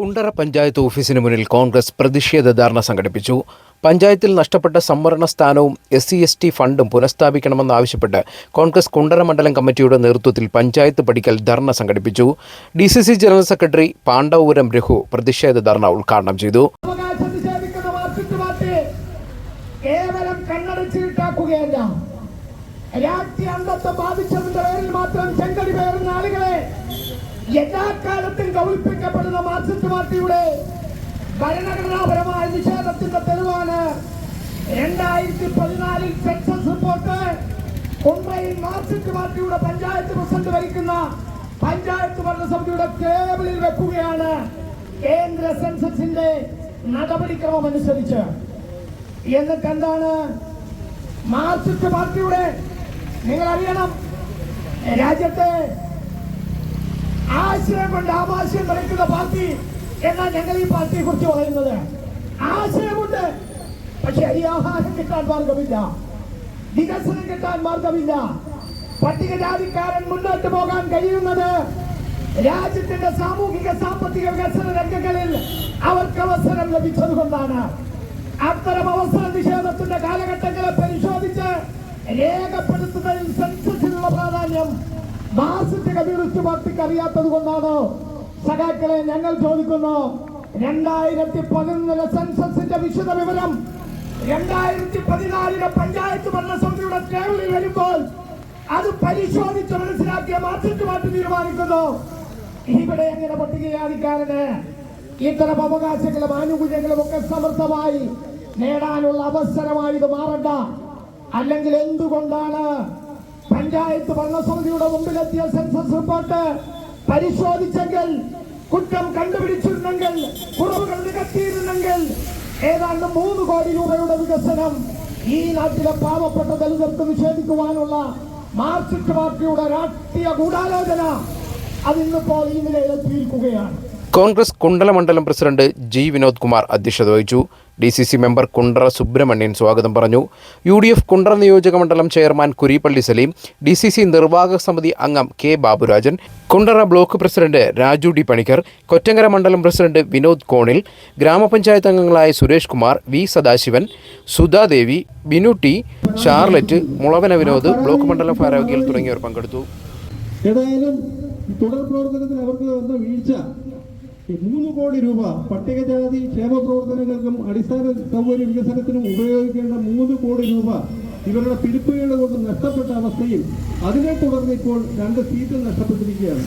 കുണ്ടറ പഞ്ചായത്ത് ഓഫീസിന് മുന്നിൽ കോൺഗ്രസ് പ്രതിഷേധ ധാരണ സംഘടിപ്പിച്ചു. പഞ്ചായത്തിൽ നഷ്ടപ്പെട്ട സംവരണ സ്ഥാനവും എസ് സി എസ് ടി ഫണ്ടും പുനഃസ്ഥാപിക്കണമെന്നാവശ്യപ്പെട്ട് കോൺഗ്രസ് കുണ്ടറ മണ്ഡലം കമ്മിറ്റിയുടെ നേതൃത്വത്തിൽ പഞ്ചായത്ത് പടിക്കൽ ധർണ സംഘടിപ്പിച്ചു. D C C general secretary Pandavapuram Raghu പ്രതിഷേധ ധർണ ഉദ്ഘാടനം ചെയ്തു. കേവലം രാഷ്ട്രീയ അന്തത്വം ബാധിച്ചതിന്റെ പേരിൽ മാത്രം ചെങ്കടി പേരുന്ന ആളുകളെ എല്ലാ കാലത്തും കൗളിപ്പിക്കപ്പെടുന്ന മാർക്സിസ്റ്റ് പാർട്ടിയുടെ ഭരണഘടനാപരമായ നിഷേധത്തിന്റെ തെളിവാണ് രണ്ടായിരത്തി പതിനാലിൽ സെൻസസ് റിപ്പോർട്ട് മുംബൈ മാർക്സിസ്റ്റ് പാർട്ടിയുടെ പഞ്ചായത്ത് പ്രസിഡന്റ് വഹിക്കുന്ന പഞ്ചായത്ത് ഭരണസമിതിയുടെ ടേബിളിൽ വെക്കുകയാണ് കേന്ദ്ര സെൻസസിന്റെ നടപടിക്രമം അനുസരിച്ച് എന്നിട്ട് എന്താണ് മാർക്സിസ്റ്റ് പാർട്ടിയുടെ നിങ്ങൾ അറിയണം രാജ്യത്തെ ആശയം കൊണ്ട് ആമാശയം നിറയ്ക്കുന്ന പാർട്ടി എന്നാണ് ഞങ്ങൾ ഈ പാർട്ടിയെ കുറിച്ച് പറയുന്നത് ആശയമുണ്ട് പക്ഷെ അരിയാഹാരം കിട്ടാൻ മാർഗമില്ല. വികസനം കിട്ടാൻ മാർഗമില്ല. പട്ടികജാതിക്കാരൻ മുന്നോട്ട് പോകാൻ കഴിയുന്നത് രാജ്യത്തിന്റെ സാമൂഹിക സാമ്പത്തിക വികസന രംഗങ്ങളിൽ അവർക്ക് അവസരം ലഭിച്ചത് കൊണ്ടാണ് അത്തരം അവസര നിഷേധത്തിന്റെ പരിശോധിച്ച് രേഖപ്പെടുത്തുന്നതിൽ സെൻസസിനുള്ള പ്രാധാന്യം മാർസിസ്റ്റ് കമ്മ്യൂണിസ്റ്റ് പാർട്ടിക്ക് അറിയാത്തത് കൊണ്ടാണ്. സഖാക്കളെ ഞങ്ങൾ ചോദിക്കുന്നു രണ്ടായിരത്തി പതിനൊന്നിലെ സെൻസസിന്റെ വിശദ വിവരം രണ്ടായിരത്തി പതിനാലിലെ പഞ്ചായത്ത് ഭരണസമിതിയുടെ ടേബിളിൽ വരുമ്പോൾ അത് പരിശോധിച്ച് മനസ്സിലാക്കിയ മാസത്തെ പാർട്ടി തീരുമാനിക്കുന്നു. ഇവിടെ എങ്ങനെ പട്ടികജാതിക്കാരന് ഇത്തരം അവകാശങ്ങളും ആനുകൂല്യങ്ങളും ഒക്കെ സമർത്ഥമായി നേടാനുള്ള അവസരമായി ഇത് മാറണ്ട. അല്ലെങ്കിൽ എന്തുകൊണ്ടാണ് പഞ്ചായത്ത് ഭരണസമിതിയുടെ മുമ്പിലെത്തിയ സെൻസസ് റിപ്പോർട്ട് പരിശോധിച്ചെങ്കിൽ കുറ്റം കണ്ടുപിടിച്ചിരുന്നെങ്കിൽ കുറവുകൾ നികത്തിയിരുന്നെങ്കിൽ ഏതാണ്ട് മൂന്ന് കോടി രൂപയുടെ വികസനം ഈ നാട്ടിലെ പാവപ്പെട്ട ദളിതർക്ക് നിഷേധിക്കുവാനുള്ള മാർക്സിസ്റ്റ് പാർട്ടിയുടെ രാഷ്ട്രീയ ഗൂഢാലോചന അതിന്നിപ്പോൾ ഈ നിലയിലെത്തിയിരിക്കുകയാണ് കോൺഗ്രസ് കുണ്ടല മണ്ഡലം പ്രസിഡന്റ് ജി വിനോദ് കുമാർ അധ്യക്ഷത വഹിച്ചു. D C C member Kundara Subramanian സ്വാഗതം പറഞ്ഞു. യു ഡി എഫ് കുണ്ടറ നിയോജക മണ്ഡലം chairman Kurippally Saleem D C C നിർവാഹക സമിതി അംഗം K Baburajan Kundara block president Raju D Panicker Kottankara മണ്ഡലം പ്രസിഡന്റ് വിനോദ് കോണിൽ ഗ്രാമപഞ്ചായത്ത് അംഗങ്ങളായ Suresh Kumar V Sadasivan Sudhadevi Binu T Charlotte Mulavana Vinod block മണ്ഡലം ഭാരവാഹികൾ തുടങ്ങിയവർ പങ്കെടുത്തു. ഏതായാലും തുടർ പ്രവർത്തനത്തിൽ അവർക്ക് വന്ന വീഴ്ച മൂന്ന് കോടി രൂപ പട്ടികജാതി ക്ഷേമ പ്രവർത്തനങ്ങൾക്കും അടിസ്ഥാന സൗകര്യ വികസനത്തിനും ഉപയോഗിക്കേണ്ട മൂന്ന് കോടി രൂപ ഇവരുടെ പിടിപ്പുകേട് കൊണ്ട് നഷ്ടപ്പെട്ട അവസ്ഥയിൽ അതിനെ തുടർന്ന് ഇപ്പോൾ രണ്ട് സീറ്റ് നഷ്ടപ്പെട്ടിരിക്കുകയാണ്.